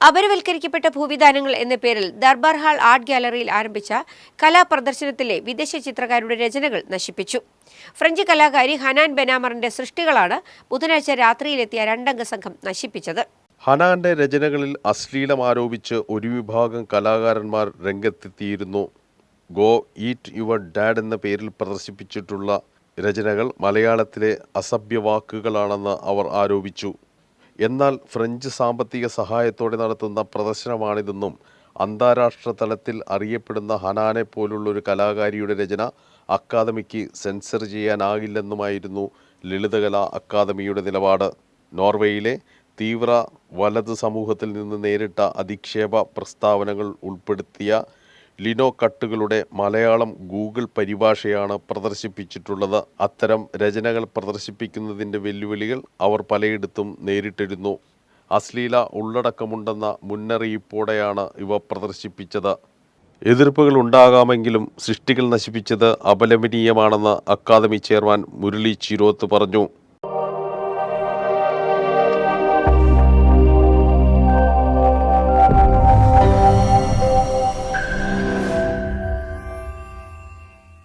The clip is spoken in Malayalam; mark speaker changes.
Speaker 1: അപരവൽക്കരിക്കപ്പെട്ട ഭൂവിധാനങ്ങൾ എന്ന പേരിൽ ദർബാർ ഹാൾ ആർട്ട് ഗാലറിയിൽ ആരംഭിച്ച കലാപ്രദർശനത്തിലെ വിദേശ ചിത്രകാരുടെ രചനകൾ നശിപ്പിച്ചു. ഫ്രഞ്ച് കലാകാരി ഹനാൻ ബെനാമറിന്റെ സൃഷ്ടികളാണ് ബുധനാഴ്ച രാത്രിയിലെത്തിയ രണ്ടംഗ സംഘം നശിപ്പിച്ചത്.
Speaker 2: ഹനാന്റെ രചനകളിൽ അശ്ലീലം ആരോപിച്ച് ഒരു വിഭാഗം കലാകാരന്മാർ രംഗത്തെത്തിയിരുന്നു. ഗോ ഈറ്റ് യുവർ ഡാഡ് എന്ന പേരിൽ പ്രദർശിപ്പിച്ചിട്ടുള്ള രചനകൾ മലയാളത്തിലെ അസഭ്യ വാക്കുകളാണെന്ന് അവർ ആരോപിച്ചു. എന്നാൽ ഫ്രഞ്ച് സാമ്പത്തിക സഹായത്തോടെ നടത്തുന്ന പ്രദർശനമാണിതെന്നും അന്താരാഷ്ട്ര തലത്തിൽ അറിയപ്പെടുന്ന ഹനാനെ പോലുള്ള ഒരു കലാകാരിയുടെ രചന അക്കാദമിക്ക് സെൻസർ ചെയ്യാനാകില്ലെന്നുമായിരുന്നു ലളിതകലാ അക്കാദമിയുടെ നിലപാട്. നോർവേയിലെ തീവ്ര വലത് സമൂഹത്തിൽ നിന്ന് നേരിട്ട അധിക്ഷേപ പ്രസ്താവനകൾ ഉൾപ്പെടുത്തിയ ലിനോ കട്ടുകളുടെ മലയാളം ഗൂഗിൾ പരിഭാഷയാണ് പ്രദർശിപ്പിച്ചിട്ടുള്ളത്. അത്തരം രചനകൾ പ്രദർശിപ്പിക്കുന്നതിന്റെ വെല്ലുവിളികൾ അവർ പലയിടത്തും നേരിട്ടിരുന്നു. അശ്ലീല ഉള്ളടക്കമുണ്ടെന്ന മുന്നറിയിപ്പോടെയാണ് ഇവ പ്രദർശിപ്പിച്ചത്. എതിർപ്പുകൾ ഉണ്ടാകാമെങ്കിലും സൃഷ്ടികൾ നശിപ്പിച്ചത് അപലപനീയമാണെന്ന് അക്കാദമി ചെയർമാൻ മുരളി ചിരോത്ത് പറഞ്ഞു.